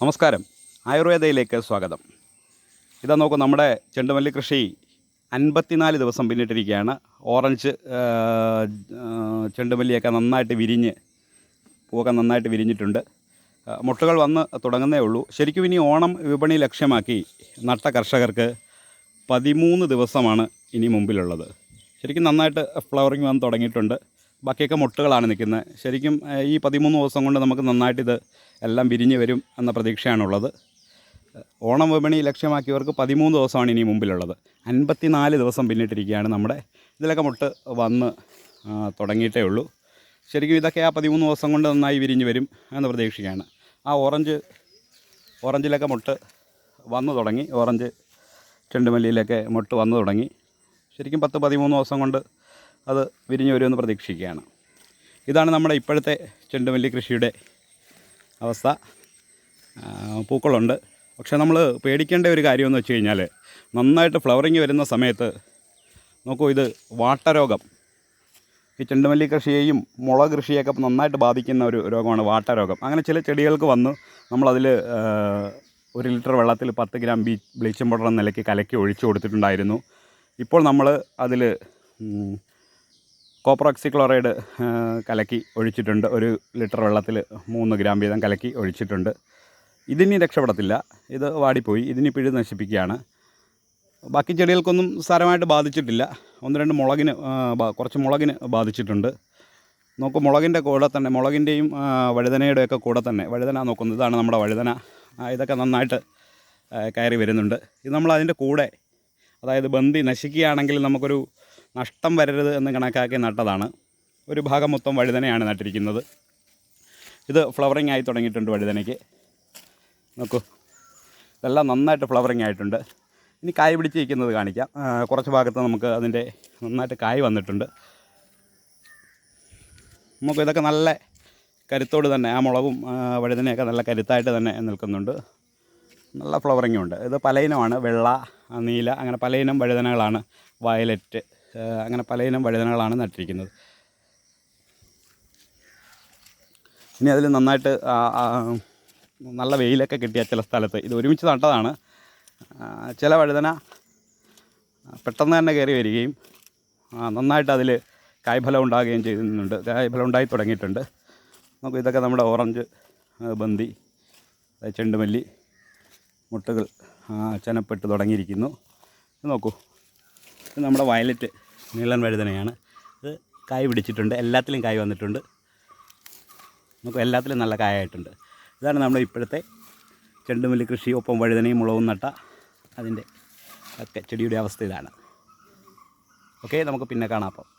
നമസ്കാരം. ആയുർവേദയിലേക്ക് സ്വാഗതം. ഇതാ നോക്കൂ നമ്മുടെ ചെണ്ടുമല്ലി കൃഷി അൻപത്തിനാല് ദിവസം പിന്നിട്ടിരിക്കുകയാണ്. ഓറഞ്ച് ചെണ്ടുമല്ലിയൊക്കെ നന്നായിട്ട് വിരിഞ്ഞ് പൂവൊക്കെ നന്നായിട്ട് വിരിഞ്ഞിട്ടുണ്ട്. മുട്ടുകൾ വന്ന് തുടങ്ങുന്നേ ഉള്ളൂ. ശരിക്കും ഇനി ഓണം വിപണി ലക്ഷ്യമാക്കി നട്ട കർഷകർക്ക് പതിമൂന്ന് ദിവസമാണ് ഇനി മുമ്പിലുള്ളത്. ശരിക്കും നന്നായിട്ട് ഫ്ലവറിങ് വന്ന് തുടങ്ങിയിട്ടുണ്ട്. ബാക്കിയൊക്കെ മുട്ടുകളാണ് നിൽക്കുന്നത്. ശരിക്കും ഈ പതിമൂന്ന് ദിവസം കൊണ്ട് നമുക്ക് നന്നായിട്ടിത് എല്ലാം വിരിഞ്ഞ് വരും എന്ന പ്രതീക്ഷയാണുള്ളത്. ഓണം വിപണി ലക്ഷ്യമാക്കിയവർക്ക് പതിമൂന്ന് ദിവസമാണ് ഇനി മുമ്പിലുള്ളത്. അൻപത്തിനാല് ദിവസം പിന്നിട്ടിരിക്കുകയാണ് നമ്മുടെ ഇതിലൊക്കെ മുട്ട് വന്ന് തുടങ്ങിയിട്ടേ ഉള്ളൂ. ശരിക്കും ഇതൊക്കെ ആ പതിമൂന്ന് ദിവസം കൊണ്ട് നന്നായി വിരിഞ്ഞ് വരും എന്ന് പ്രതീക്ഷിക്കുകയാണ് ആ ഓറഞ്ച് ഓറഞ്ചിലൊക്കെ മുട്ട് വന്നു തുടങ്ങി. ഓറഞ്ച് ചെണ്ടുമല്ലിയിലൊക്കെ മുട്ട് വന്നു തുടങ്ങി. ശരിക്കും പത്ത് പതിമൂന്ന് ദിവസം കൊണ്ട് അത് വിരിഞ്ഞു വരുമെന്ന് പ്രതീക്ഷിക്കുകയാണ്. ഇതാണ് നമ്മുടെ ഇപ്പോഴത്തെ ചെണ്ടുമല്ലി കൃഷിയുടെ അവസ്ഥ. പൂക്കളുണ്ട്. പക്ഷേ നമ്മൾ പേടിക്കേണ്ട ഒരു കാര്യമെന്ന് വെച്ച് കഴിഞ്ഞാൽ നന്നായിട്ട് ഫ്ലവറിങ് വരുന്ന സമയത്ത് നോക്കൂ ഇത് വാട്ടരോഗം. ഈ ചെണ്ടുമല്ലി കൃഷിയെയും മുള കൃഷിയൊക്കെ നന്നായിട്ട് ബാധിക്കുന്ന ഒരു രോഗമാണ് വാട്ടരോഗം. അങ്ങനെ ചില ചെടികൾക്ക് വന്ന് നമ്മളതിൽ ഒരു ലിറ്റർ വെള്ളത്തിൽ പത്ത് ഗ്രാം ബീ ബ്ലീച്ചിങ് പൗഡർ എന്ന നിലയ്ക്ക് കലക്കി ഒഴിച്ചു കൊടുത്തിട്ടുണ്ടായിരുന്നു. ഇപ്പോൾ നമ്മൾ അതിൽ കോപ്പർ ഓക്സിക്ലോറൈഡ് കലക്കി ഒഴിച്ചിട്ടുണ്ട്. ഒരു ലിറ്റർ വെള്ളത്തിൽ മൂന്ന് ഗ്രാം വീതം കലക്കി ഒഴിച്ചിട്ടുണ്ട്. ഇതിനി രക്ഷപ്പെടത്തില്ല. ഇത് വാടിപ്പോയി. ഇതിനി പിഴു നശിപ്പിക്കുകയാണ്. ബാക്കി ചെടികൾക്കൊന്നും സാരമായിട്ട് ബാധിച്ചിട്ടില്ല. ഒന്ന് രണ്ട് മുളകിന് കുറച്ച് മുളകിന് ബാധിച്ചിട്ടുണ്ട്. നോക്കൂ മുളകിന്റെ കൂടെ തന്നെ മുളകിന്റെയും വഴുതനയുടെയൊക്കെ കൂടെ തന്നെ വഴുതന നോക്കുന്നത് ഇതാണ് നമ്മുടെ വഴുതന. ഇതൊക്കെ നന്നായിട്ട് കയറി വരുന്നുണ്ട്. ഇത് നമ്മൾ അതിന്റെ കൂടെ അതായത് ബന്ദി നശിക്കുകയാണെങ്കിൽ നമുക്കൊരു നഷ്ടം വരരുത് എന്ന് കണക്കാക്കി നട്ടതാണ്. ഒരു ഭാഗം മൊത്തം വഴുതനയാണ് നട്ടിരിക്കുന്നത്. ഇത് ഫ്ലവറിങ് ആയി തുടങ്ങിയിട്ടുണ്ട് വഴുതനയ്ക്ക്. നോക്കൂ. ഇതെല്ലാം നന്നായിട്ട് ഫ്ലവറിങ് ആയിട്ടുണ്ട്. ഇനി കായ് പിടിച്ചിരിക്കുന്നത് കാണിക്കാം. കുറച്ച് ഭാഗത്ത് നമുക്ക് അതിന്റെ നന്നായിട്ട് കായ് വന്നിട്ടുണ്ട്. നമുക്ക് ഇതൊക്കെ നല്ല കരുത്തോട് തന്നെ ആ മുളകും വഴുതനയൊക്കെ നല്ല കരുത്തായിട്ട് തന്നെ നിൽക്കുന്നുണ്ട്. നല്ല ഫ്ലവറിങ്ങും ഉണ്ട്. ഇത് പലയിനമാണ് വെള്ള നീല അങ്ങനെ പലയിനം വഴുതനകളാണ് വയലറ്റ്. അങ്ങനെ പലയിനം വഴുതനകളാണ് നട്ടിരിക്കുന്നത്. ഇനി അതിൽ നന്നായിട്ട് നല്ല വെയിലൊക്കെ കിട്ടിയ ചില സ്ഥലത്ത് ഇത് ഒരുമിച്ച് നട്ടതാണ്. ചില വഴുതന പെട്ടെന്ന് തന്നെ കയറി വരികയും നന്നായിട്ട് അതിൽ കായ്ഫലം ഉണ്ടാകുകയും ചെയ്യുന്നുണ്ട്. കായ്ഫലം ഉണ്ടായി തുടങ്ങിയിട്ടുണ്ട്. നമുക്ക് ഇതൊക്കെ നമ്മുടെ ഓറഞ്ച് ബന്തി ചെണ്ടുമല്ലി മുട്ടുകൾ ചെനപ്പെട്ട് തുടങ്ങിയിരിക്കുന്നു. നോക്കൂ. ഇത് നമ്മുടെ വയലറ്റ്. നീളൻ വഴുതനയാണ്. ഇത് കായ് പിടിച്ചിട്ടുണ്ട്. എല്ലാത്തിലും കായ് വന്നിട്ടുണ്ട്. നമുക്ക് എല്ലാത്തിലും നല്ല കായായിട്ടുണ്ട്. ഇതാണ് നമ്മുടെ ഇപ്പോഴത്തെ ചെണ്ടുമല്ലി കൃഷി ഒപ്പം വഴുതനയും മുളകും നട്ട അതിന്റെ ഒക്കെ ചെടിയുടെ അവസ്ഥ ഇതാണ്. ഓക്കെ നമുക്ക് പിന്നെ കാണാം അപ്പം.